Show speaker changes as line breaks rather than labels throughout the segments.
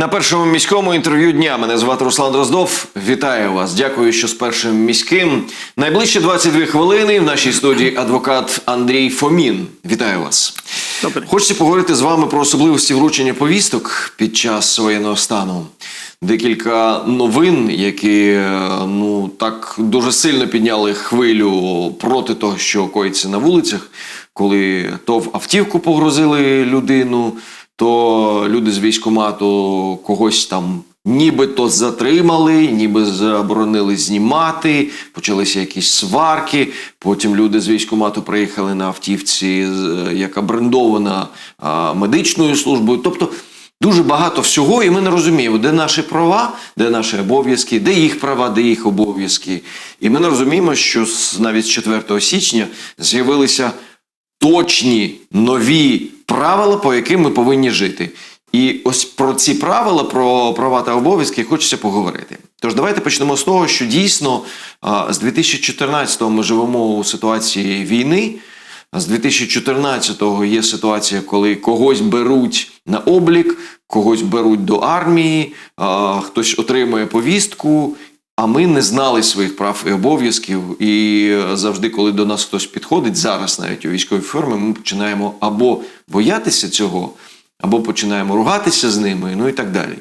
На першому міському інтерв'ю дня мене звати Руслан Дроздов. Вітаю вас. Дякую, що з першим міським. Найближче 22 хвилини в нашій студії адвокат Андрій Фомін. Вітаю вас.
Добре.
Хочеться поговорити з вами про особливості вручення повісток під час воєнного стану. Декілька новин, які е, ну так дуже сильно підняли хвилю проти того, що коїться на вулицях, коли то в автівку погрузили людину, то люди з військкомату когось там нібито затримали, ніби заборонили знімати, почалися якісь сварки. Потім люди з військкомату приїхали на автівці, яка брендована медичною службою. Тобто дуже багато всього, і ми не розуміємо, де наші права, де наші обов'язки, де їх права, де їх обов'язки. І ми не розуміємо, що навіть з 4 січня з'явилися точні нові правила, по яким ми повинні жити. І ось про ці правила, про права та обов'язки хочеться поговорити. Тож давайте почнемо з того, що дійсно з 2014-го ми живемо у ситуації війни. З 2014-го є ситуація, коли когось беруть на облік, когось беруть до армії, хтось отримує повістку, а ми не знали своїх прав і обов'язків. І е, завжди, коли до нас хтось підходить, зараз навіть у військовій формі, ми починаємо або боятися цього, або починаємо ругатися з ними, ну і так далі.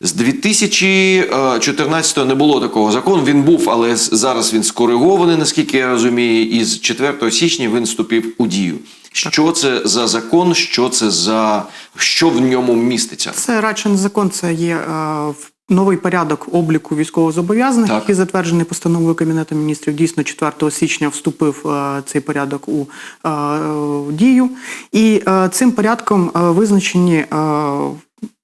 З 2014-го не було такого закону. Він був, але зараз він скоригований, наскільки я розумію, і з 4 січня він вступив у дію. Що це за закон? Що це за що в ньому міститься?
Це радше не закон, це є е, в- новий порядок обліку військовозобов'язаних,
Так.
який затверджений постановою Кабінету міністрів. Дійсно, 4 січня вступив е, цей порядок у е, е, дію. І е, цим порядком е, визначені. е,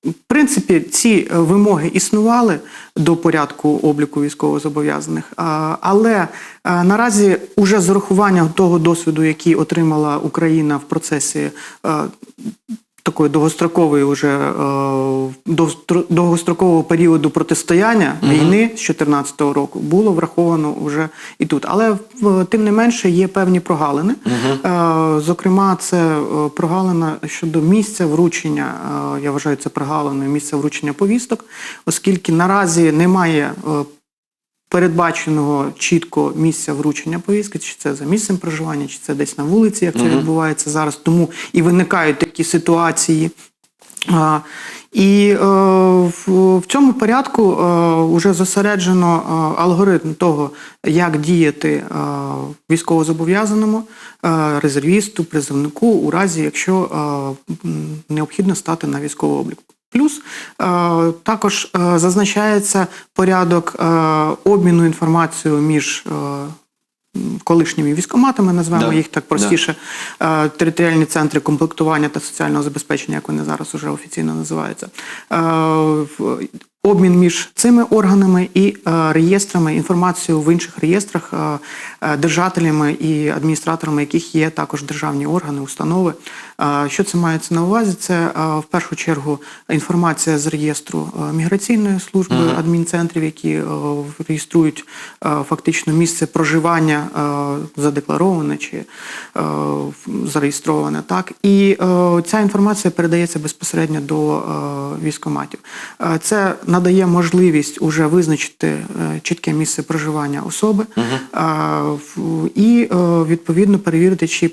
в принципі, ці е, вимоги існували до порядку обліку військовозобов'язаних, а, але е, наразі уже з урахуванням того досвіду, який отримала Україна в процесі е, такої довгострокової уже е, довгострокового періоду протистояння війни з 2014 року було враховано вже і тут. Але тим не менше є певні прогалини. Е, Зокрема, це е, прогалина щодо місця вручення. е, Я вважаю це прогалиною місця вручення повісток, оскільки наразі немає. Е, Передбаченого чітко місця вручення повістки, чи це за місцем проживання, чи це десь на вулиці, як це відбувається зараз. Тому і виникають такі ситуації. А, І е, в, в цьому порядку е, вже зосереджено е, алгоритм того, як діяти е, військовозобов'язаному, е, резервісту, призовнику у разі, якщо е, необхідно стати на військовий облік. Плюс е, також е, зазначається порядок е, обміну інформацією між колишніми військоматами, назвемо
Да,
їх так простіше, да. територіальні центри комплектування та соціального забезпечення, як вони зараз уже офіційно називаються. Обмін між цими органами і е, реєстрами, інформацією в інших реєстрах, е, е, держателями і адміністраторами, яких є також державні органи, установи. Е, Що це мається на увазі? Це е, в першу чергу інформація з реєстру е, міграційної служби адмінцентрів, які е, реєструють е, фактично місце проживання е, задеклароване чи е, зареєстроване. Так і е, ця інформація передається безпосередньо до е, військоматів. Це надає можливість уже визначити е, чітке місце проживання особи в- і е, відповідно перевірити, чи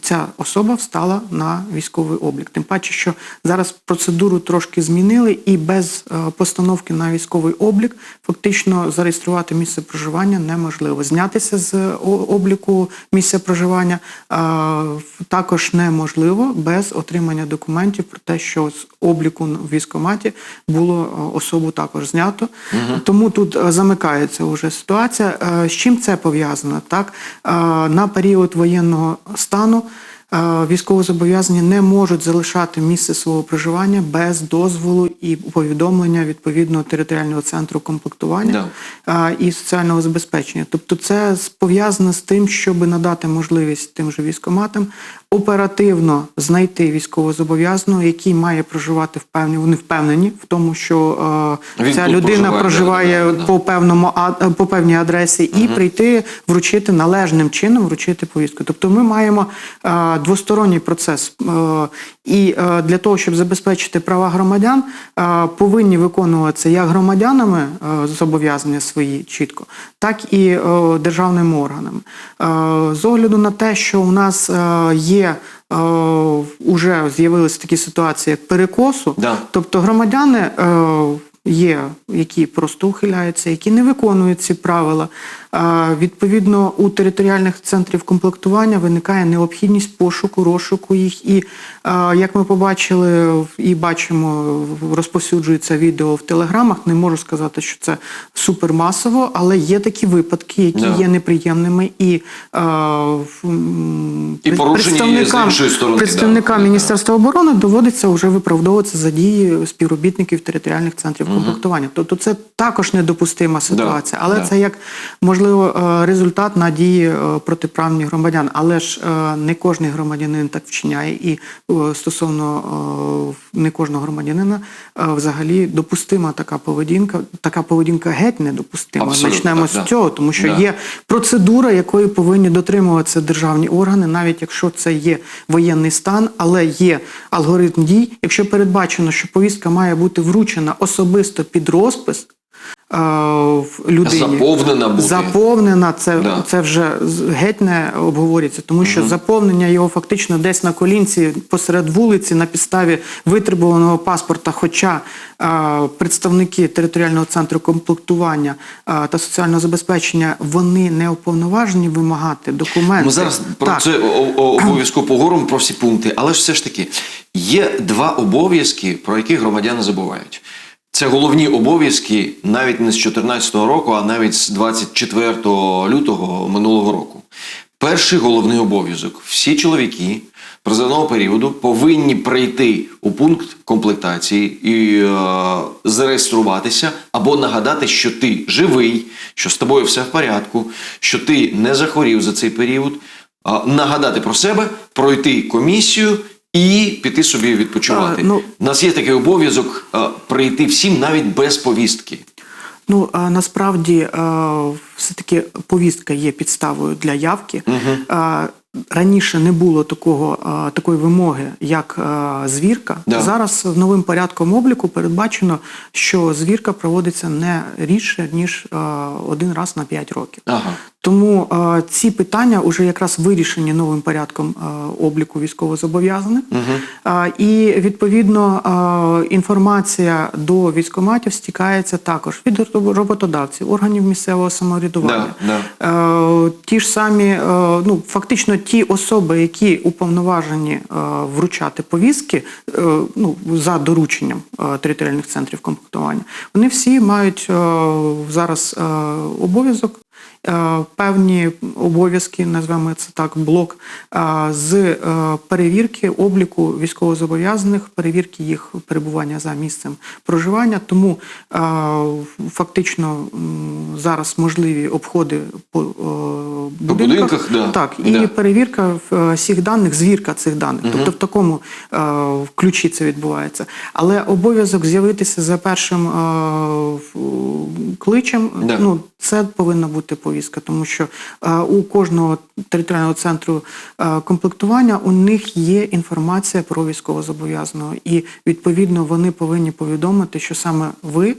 ця особа встала на військовий облік. Тим паче, що зараз процедуру трошки змінили, і без е, постановки на військовий облік фактично зареєструвати місце проживання неможливо. Знятися з обліку місця проживання також неможливо без отримання документів про те, що з обліку в військкоматі було е, особу також знято. Тому тут е, замикається вже ситуація. Е, З чим це пов'язано? Так Е, на період воєнного стану. Військовозобов'язані не можуть залишати місце свого проживання без дозволу і повідомлення відповідного територіального центру комплектування е, і соціального забезпечення. Тобто, це пов'язано з тим, щоб надати можливість тим же військоматам оперативно знайти військовозобов'язаного, який має проживати впевнені. Вони впевнені в тому, що е, ця людина
проживає,
проживає
да,
по певному по певній адресі, і прийти вручити належним чином вручити повістку. Тобто, ми маємо е, двосторонній процес. Е, І е, для того, щоб забезпечити права громадян, е, повинні виконуватися як громадянами е, зобов'язання свої чітко, так і е, державними органами. Е, з огляду на те, що у нас е, є е, уже з'явилися такі ситуації, як перекосу,
Да.
тобто громадяни. Е, Є, які просто ухиляються, які не виконують ці правила. А, Відповідно, у територіальних центрів комплектування виникає необхідність пошуку, розшуку їх. І а, як ми побачили і бачимо, розповсюджується відео в телеграмах. Не можу сказати, що це супермасово, але є такі випадки, які
Да.
є неприємними. І, представникам-
сторони,
представникам
да.
Міністерства оборони доводиться вже виправдовуватися за дії співробітників територіальних центрів комплектування. Тобто це також недопустима ситуація, але
да.
це як можливо е, результат на дії е, громадян. Але ж е, не кожний громадянин так вчиняє, і стосовно не кожного громадянина взагалі допустима така поведінка. Така поведінка геть недопустима.
Абсолютно,
Почнемо
так,
з
да.
цього, тому що
Да.
є процедура, якої повинні дотримуватися державні органи, навіть якщо це є воєнний стан, але є алгоритм дій. Якщо передбачено, що повістка має бути вручена особисто під розпис. Е, в людині
Заповнена бути.
заповнена, це,
Да.
це вже геть не обговорюється, тому що заповнення його фактично десь на колінці посеред вулиці на підставі витребуваного паспорта. Хоча е, представники територіального центру комплектування е, та соціального забезпечення вони не уповноважені вимагати документи.
Ми зараз про
Так.
це обов'язково поговоримо про всі пункти, але ж все ж таки є два обов'язки, про які громадяни забувають. Це головні обов'язки навіть не з 2014 року, а навіть з 24 лютого минулого року. Перший головний обов'язок: всі чоловіки призовного періоду повинні прийти у пункт комплектації і е, зареєструватися або нагадати, що ти живий, що з тобою все в порядку, що ти не захворів за цей період, нагадати про себе, пройти комісію і піти собі відпочивати.
А, ну-
У нас є такий обов'язок а, прийти всім навіть без повістки.
Ну а насправді е, все-таки повістка є підставою для явки. Е, Раніше не було такого такої вимоги, як звірка.
Да.
Зараз новим порядком обліку передбачено, що звірка проводиться не рідше ніж один раз на 5 років.
Ага.
Тому е, ці питання вже якраз вирішені новим порядком е, обліку військовозобов'язаних. Е, і відповідно е, інформація до військоматів стікається також від роботодавців, органів місцевого самоврядування.
Да,
Е, ті ж самі, е, ну фактично ті особи, які уповноважені е, вручати повістки е, ну, за дорученням е, територіальних центрів комплектування, вони всі мають е, зараз е, обов'язок. Е, Певні обов'язки, назвемо це так, блок е, з е, перевірки обліку військовозобов'язаних, перевірки їх перебування за місцем проживання. Тому фактично зараз можливі обходи по будинках,
будинках, да.
так і
Да.
перевірка всіх даних, звірка цих даних. Тобто в такому ключі це відбувається. Але обов'язок з'явитися за першим кличем,
Да.
ну це повинна бути повістка, тому що е, у кожного територіального центру е, комплектування у них є інформація про військовозобов'язаного, і відповідно вони повинні повідомити, що саме ви.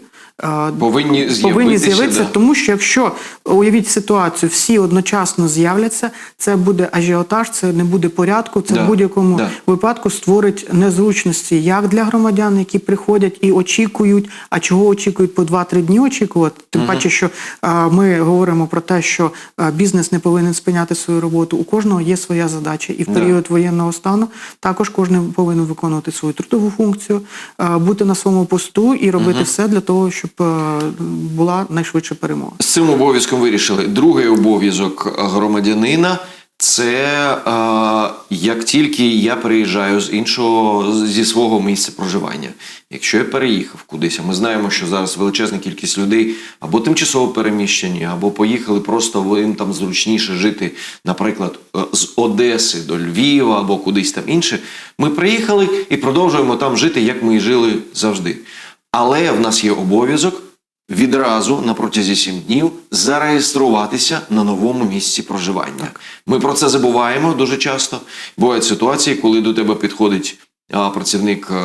Повинні
повинні
з'явитися, да.
тому що якщо уявіть ситуацію, всі одночасно з'являться, це буде ажіотаж, це не буде порядку. Це
Да,
в будь-якому
да.
випадку створить незручності як для громадян, які приходять і очікують. А чого очікують по 2-3 дні очікувати? Тим паче, що а, ми говоримо про те, що а, бізнес не повинен спиняти свою роботу. У кожного є своя задача, і в
Да.
період воєнного стану також кожен повинен виконувати свою трудову функцію, а, бути на своєму посту і робити все для того, щоб а, була найшвидша перемога.
З цим обов'язком вирішили. Другий обов'язок громадянина це е, як тільки я переїжджаю з іншого зі свого місця проживання. Якщо я переїхав кудись, а ми знаємо, що зараз величезна кількість людей або тимчасово переміщені, або поїхали просто їм там зручніше жити, наприклад, е, з Одеси до Львова або кудись там інше. Ми приїхали і продовжуємо там жити, як ми і жили завжди. Але в нас є обов'язок відразу на протязі сім днів зареєструватися на новому місці проживання. Ми про це забуваємо дуже часто. Бувають ситуації, коли до тебе підходить працівник е,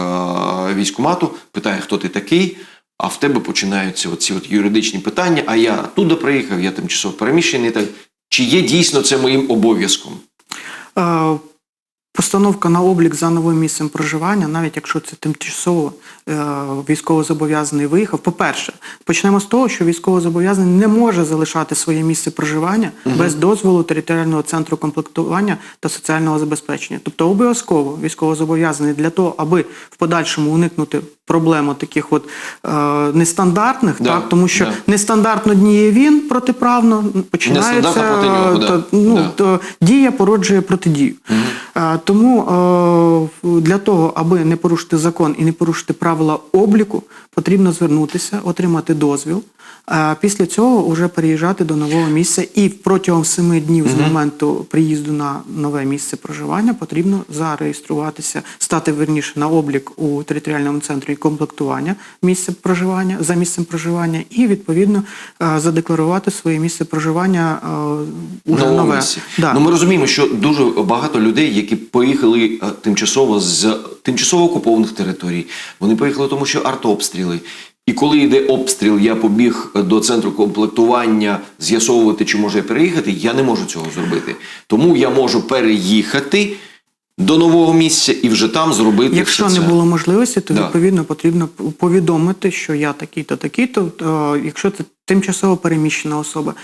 військкомату питає, хто ти такий. А в тебе починаються оці от юридичні питання. А я туди приїхав, я тимчасово переміщений. Так чи є дійсно це моїм обов'язком?
Постановка на облік за новим місцем проживання, навіть якщо це тимчасово е, військовозобов'язаний виїхав. По-перше, почнемо з того, що військовозобов'язаний не може залишати своє місце проживання без дозволу територіального центру комплектування та соціального забезпечення. Тобто обов'язково військовозобов'язаний для того, аби в подальшому уникнути проблем таких от е, нестандартних,
Да,
так тому що
да.
нестандартно діє він протиправно, починається
проти нього, да.
та- ну,
Да.
дія породжує протидію. Е, Тому е, для того, аби не порушити закон і не порушити правила обліку, потрібно звернутися, отримати дозвіл. а Після цього вже переїжджати до нового місця, і протягом семи днів з моменту приїзду на нове місце проживання потрібно зареєструватися, стати верніше на облік у територіальному центрі комплектування місця проживання за місцем проживання, і відповідно е, задекларувати своє місце проживання е, уже нове. Да.
Ну ми розуміємо, що дуже багато людей, які поїхали е, тимчасово з тимчасово окупованих територій, вони поїхали, тому що артобстріли. І коли йде обстріл, я побіг до центру комплектування з'ясовувати, чи можу я переїхати. Я не можу цього зробити. Тому я можу переїхати до нового місця і вже там зробити.
Якщо
все
не
це.
було можливості, то
Да.
відповідно потрібно повідомити, що я такий-то, такий-то. Е, Якщо це тимчасово переміщена особа,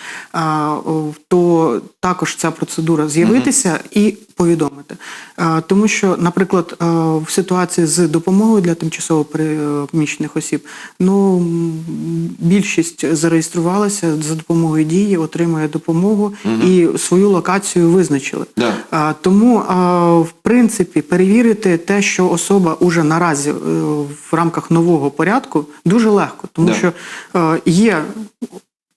то також ця процедура з'явитися і повідомити. Тому що, наприклад, в ситуації з допомогою для тимчасово переміщених осіб, ну більшість зареєструвалася за допомогою дії, отримує допомогу і свою локацію визначили.
Да.
Тому, в принципі, перевірити те, що особа уже наразі е, в рамках нового порядку, дуже легко, тому
Да.
що е, є.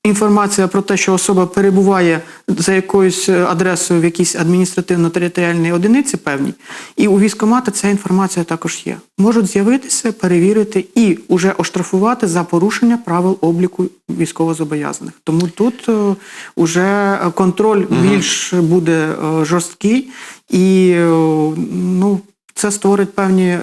Інформація про те, що особа перебуває за якоюсь е, адресою в якійсь адміністративно-територіальній одиниці певній, і у військкомата ця інформація також є. Можуть з'явитися, перевірити і уже оштрафувати за порушення правил обліку військовозобов'язаних. Тому тут е, уже контроль більш буде е, жорсткий, і е, ну, це створить певні. е,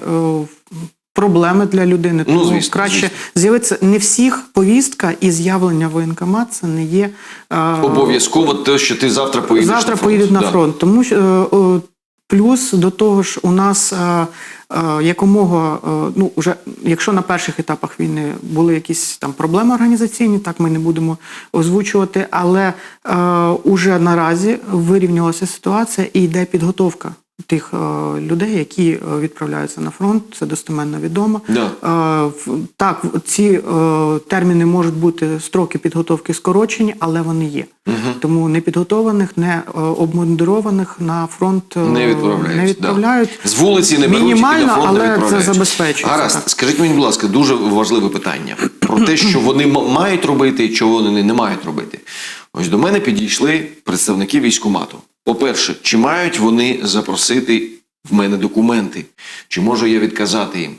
Проблеми для людини,
Ну,
тому
звісно,
краще
звісно.
з'явиться не всіх повістка і з'явлення воєнкомат це не є е,
Обов'язково те, що ти завтра поїдеш
завтра
на фронт.
поїдуть на
Да.
фронт. Тому що е, е, плюс до того ж, у нас е, е, якомога, е, ну вже якщо на перших етапах війни були якісь там проблеми організаційні, так ми не будемо озвучувати, але е, уже наразі вирівнялася ситуація і йде підготовка. Тих е, людей, які е, відправляються на фронт, це достеменно відомо.
Да.
Е, Так, ці терміни можуть бути строки підготовки скорочені, але вони є. Тому непідготованих, не обмундированих на фронт
Не відправляють.
не відправляють.
Да. З вулиці не беруть,
Мінімально,
фронт не
але це
відправляють.
забезпечується.
Гаразд,
так.
скажіть мені, будь ласка, дуже важливе питання про те, що вони мають робити і чого вони не мають робити. Ось до мене підійшли представники військкомату. По-перше, чи мають вони запросити в мене документи? Чи можу я відказати їм?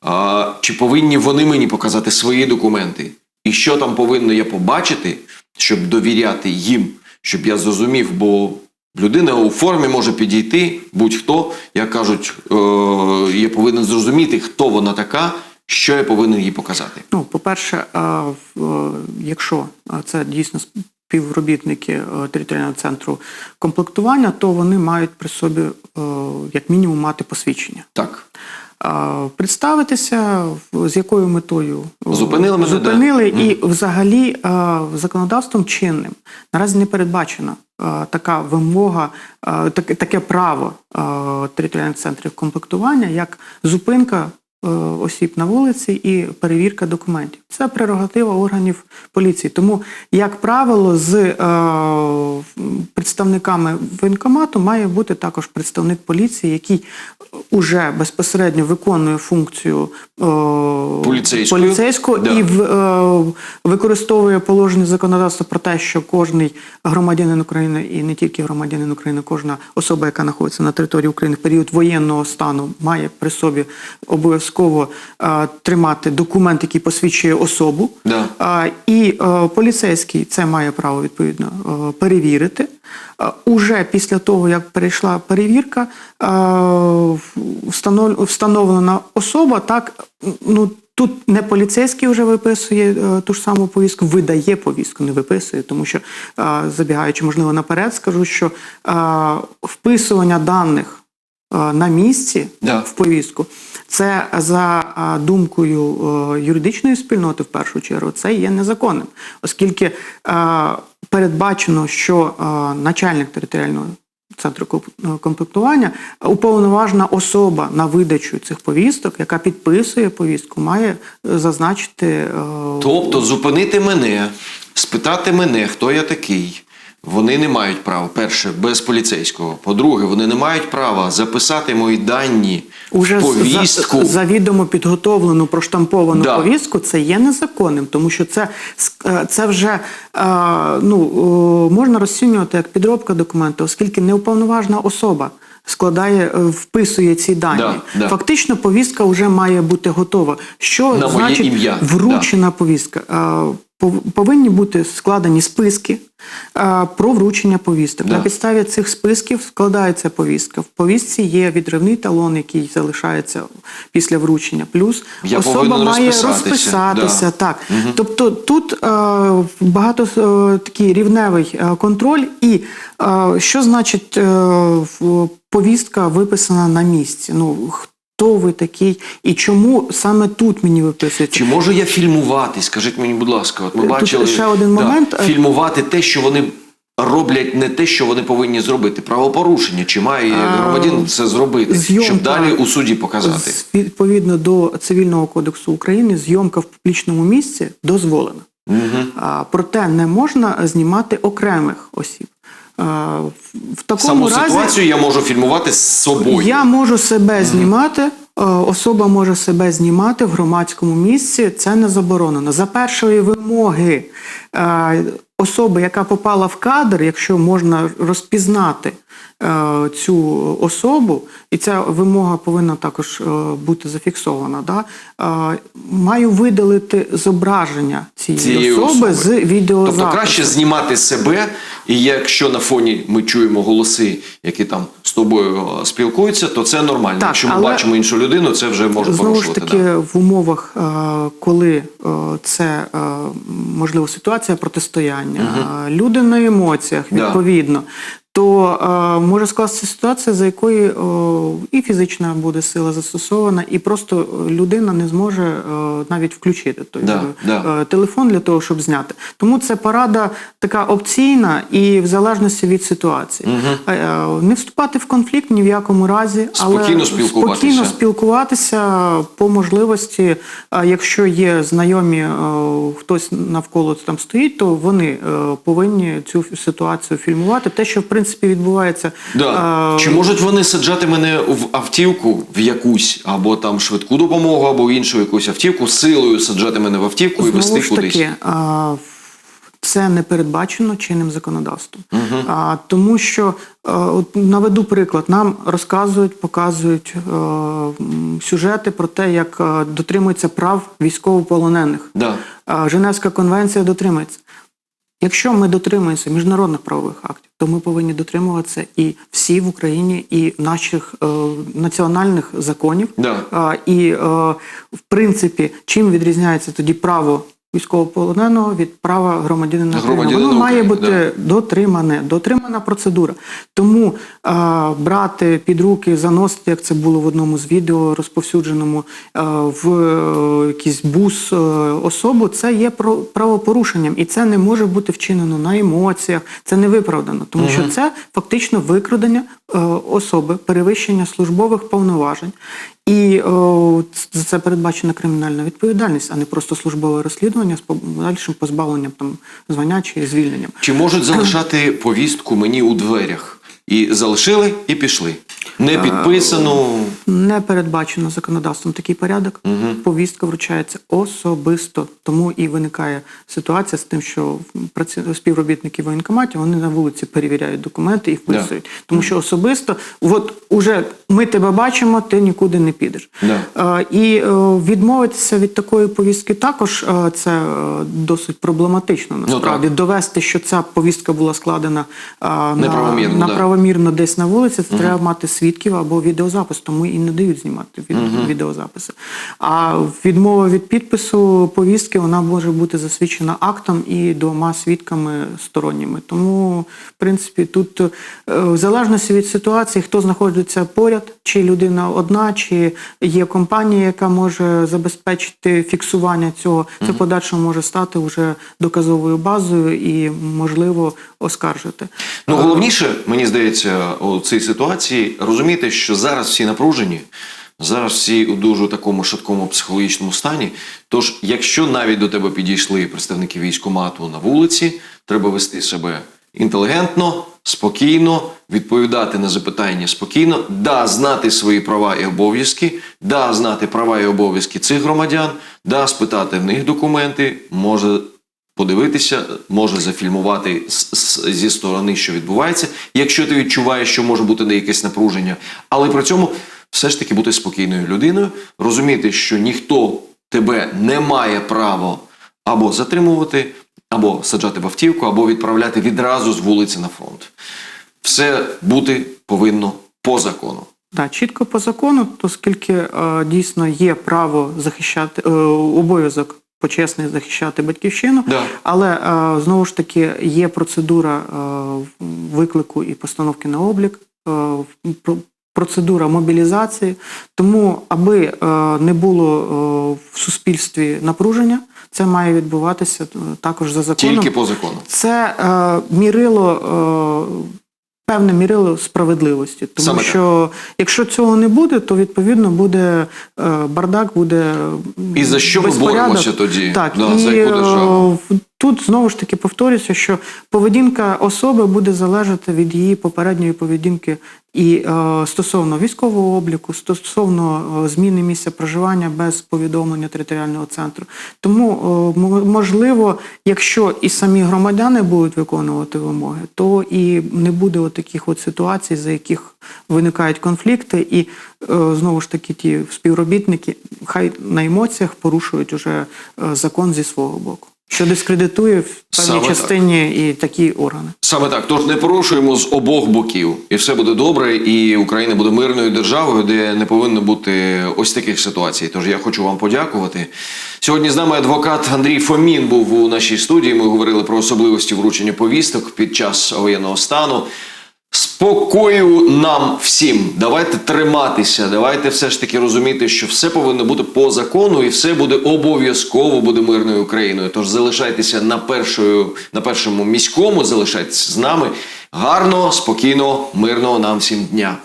А, чи повинні вони мені показати свої документи? І що там повинно я побачити, щоб довіряти їм, щоб я зрозумів, бо людина у формі може підійти, будь-хто, як кажуть, е, я повинен зрозуміти, хто вона така, що я повинен їй показати.
Ну, по-перше, е, якщо це дійсно співробітники е, територіального центру комплектування, то вони мають при собі е, як мінімум мати посвідчення.
Так.
Представитися, з якою метою
Зупинили мене,
зупинили,
да.
і взагалі е, законодавством чинним наразі не передбачена така вимога, таке, право територіальних центрів комплектування, як зупинка. Е, Осіб на вулиці і перевірка документів. Це прерогатива органів поліції. Тому, як правило, з е, представниками воєнкомату має бути також представник поліції, який уже безпосередньо виконує функцію е,
Поліцейською.
поліцейського
Да.
і в, е, використовує положення законодавства про те, що кожний громадянин України і не тільки громадянин України, кожна особа, яка знаходиться на території України в період воєнного стану, має при собі обов'язково е, тримати документ, який посвідчує особу.
Да.
А, І е, поліцейський це має право відповідно е, перевірити. Е, Уже після того, як перейшла перевірка, е, встановлена особа, так ну тут не поліцейський вже виписує е, ту ж саму повістку, видає повістку, не виписує, тому що забігаючи, можливо, наперед, скажу, що вписування даних на місці
Да.
в повістку. Це за думкою е, юридичної спільноти, в першу чергу, це є незаконним, оскільки е, передбачено, що е, начальник територіального центру комплектування, уповноважена особа на видачу цих повісток, яка підписує повістку, має е, зазначити е,
Тобто зупинити мене, спитати мене, хто я такий. Вони не мають права, перше, без поліцейського. По-друге, вони не мають права записати мої дані
Уже
в повістку.
за, завідомо підготовлену проштамповану
Да.
повістку, це є незаконним, тому що це, е, це вже е, ну, е, можна розцінювати як підробка документу, оскільки неуповноважена особа. Складає, вписує ці дані.
Да, да.
Фактично, повістка вже має бути готова. Що
На
значить вручена повістка? Повинні бути складені списки про вручення повісток.
Да.
На підставі цих списків складається повістка. В повістці є відривний талон, який залишається після вручення. Плюс
Я
особа має
розписатися.
розписатися.
Да.
Так. Тобто тут е, багато е, такий рівневий е, контроль. І е, що значить е, повістка виписана на місці? Ну, хто ви такий і чому саме тут мені виписується?
Чи можу я фільмувати? Скажіть мені, будь ласка, от ми
Тут
бачили
ще один
да,
момент. е,
фільмувати те, що вони роблять, не те, що вони повинні зробити. Правопорушення. Чи має
А,
громадянин це зробити,
зйомка
щоб далі у суді показати?
Відповідно до Цивільного кодексу України, зйомка в публічному місці дозволена.
Угу.
А, проте не можна знімати окремих осіб. В такому
Саму
разі
ситуацію я можу фільмувати з собою.
я можу себе знімати. Е, Особа може себе знімати в громадському місці, це не заборонено. За першої вимоги е, особи, яка попала в кадр, якщо можна розпізнати е, цю особу, і ця вимога повинна також бути зафіксована. Да? Маю видалити зображення цієї,
Цієї
особи,
особи.
з відеозапису.
Тобто краще знімати себе, і якщо на фоні ми чуємо голоси, які там з тобою е, спілкуються, то це нормально.
Так,
якщо ми
але-
бачимо іншу людину, це вже може
Знову ж таки,
да.
в умовах, е, коли е, це можливо ситуація протистояння, угу. люди на емоціях,
Да.
То е, може скластися ситуація, за якої е, і фізична буде сила застосована, і просто людина не зможе е, навіть включити той
Да,
е,
да.
телефон для того, щоб зняти. Тому це порада така опційна і в залежності від ситуації. Е, е, Не вступати в конфлікт ні в якому разі,
Спокійно
але
спілкуватися.
спокійно спілкуватися по можливості. Якщо є знайомі, е, хтось навколо там стоїть, то вони е, повинні цю ситуацію фільмувати. Те, що в принципі відбувається.
Да.
е,
Чи можуть вони саджати мене в автівку в якусь, або там швидку допомогу, або іншу якусь автівку, силою саджати мене в автівку і вести
Знову
кудись?
таки, а, це не передбачено чинним законодавством. А, тому що а, от наведу приклад, нам розказують, показують а, сюжети про те, як а, дотримуються прав військовополонених.
Да.
А, Женевська конвенція дотримується. Якщо ми дотримуємося міжнародних правових актів, то ми повинні дотримуватися і всі в Україні, і наших е, національних законів.
Да.
А, і е, в принципі, чим відрізняється тоді право військовополоненого від права громадянина України? Воно має бути дотримане, дотримана процедура. Тому е, брати під руки, заносити, як це було в одному з відео розповсюдженому е, в е, якийсь бус е, особу, це є правопорушенням, і це не може бути вчинено на емоціях. Це не виправдано, тому що це фактично викрадення особи, перевищення службових повноважень. І за це передбачена кримінальна відповідальність, а не просто службове розслідування з подальшим позбавленням там звання чи звільненням.
Чи можуть залишати повістку мені у дверях? І залишили, і пішли. Не підписану.
Не передбачено законодавством такий порядок. Повістка вручається особисто. Тому і виникає ситуація з тим, що співробітники воєнкоматів вони на вулиці перевіряють документи і вписують. Тому що особисто, от уже ми тебе бачимо, ти нікуди не підеш.
Да.
Е, І е, відмовитися від такої повістки також е, це е, досить проблематично. Насправді
так.
довести, що ця повістка була складена е, на,
да.
Правомірно десь на вулиці, це треба мати свідків або відеозапис, тому і не дають знімати від, відеозаписи. А відмова від підпису повістки вона може бути засвідчена актом і двома свідками сторонніми. Тому, в принципі, тут е, в залежності від ситуації, хто знаходиться поряд, чи людина одна, чи є компанія, яка може забезпечити фіксування цього, це в подальшому може стати вже доказовою базою і можливо оскаржити.
Ну, головніше, мені здається, у цій ситуації розуміти, що зараз всі напружені, зараз всі у дуже такому шаткому психологічному стані. Тож, якщо навіть до тебе підійшли представники військкомату на вулиці, треба вести себе інтелігентно, спокійно, відповідати на запитання спокійно, да, знати свої права і обов'язки, да, знати права і обов'язки цих громадян, да, спитати в них документи, може подивитися, може зафільмувати зі сторони, що відбувається, якщо ти відчуваєш, що може бути не якесь напруження, але при цьому все ж таки бути спокійною людиною, розуміти, що ніхто тебе не має права або затримувати, або саджати в автівку, або відправляти відразу з вулиці на фронт. Все бути повинно по закону.
Так, чітко по закону, оскільки е, дійсно є право захищати е, обов'язок почесний захищати батьківщину,
Да.
але е, знову ж таки є процедура е, виклику і постановки на облік. е, про- Процедура мобілізації, тому аби е, не було е, в суспільстві напруження, це має відбуватися також за законом.
Тільки по закону.
Це е, мірило, певне мірило справедливості. Тому
Саме так.
що якщо цього не буде, то відповідно буде е, бардак, буде
І за що ми боремося тоді?
Так,
Да,
і
за яку
е,
державу?
Тут знову ж таки повторюся, що поведінка особи буде залежати від її попередньої поведінки і е, стосовно військового обліку, стосовно е, зміни місця проживання без повідомлення територіального центру. Тому е, можливо, якщо і самі громадяни будуть виконувати вимоги, то і не буде таких от ситуацій, за яких виникають конфликти, і е, знову ж таки ті співробітники хай на емоціях порушують уже е, закон зі свого боку, що дискредитує в
Саме
частині
так.
і такі органи.
Саме так. Тож не порушуємо з обох боків, і все буде добре, і Україна буде мирною державою, де не повинно бути ось таких ситуацій. Тож я хочу вам подякувати. Сьогодні з нами адвокат Андрій Фомін був у нашій студії. Ми говорили про особливості вручення повісток під час воєнного стану. Спокою нам всім. Давайте триматися. Давайте все ж таки розуміти, що все повинно бути по закону, і все буде обов'язково буде мирною Україною. Тож залишайтеся на першою, на першому міському, залишайтеся з нами. Гарного, спокійного, мирного нам всім дня.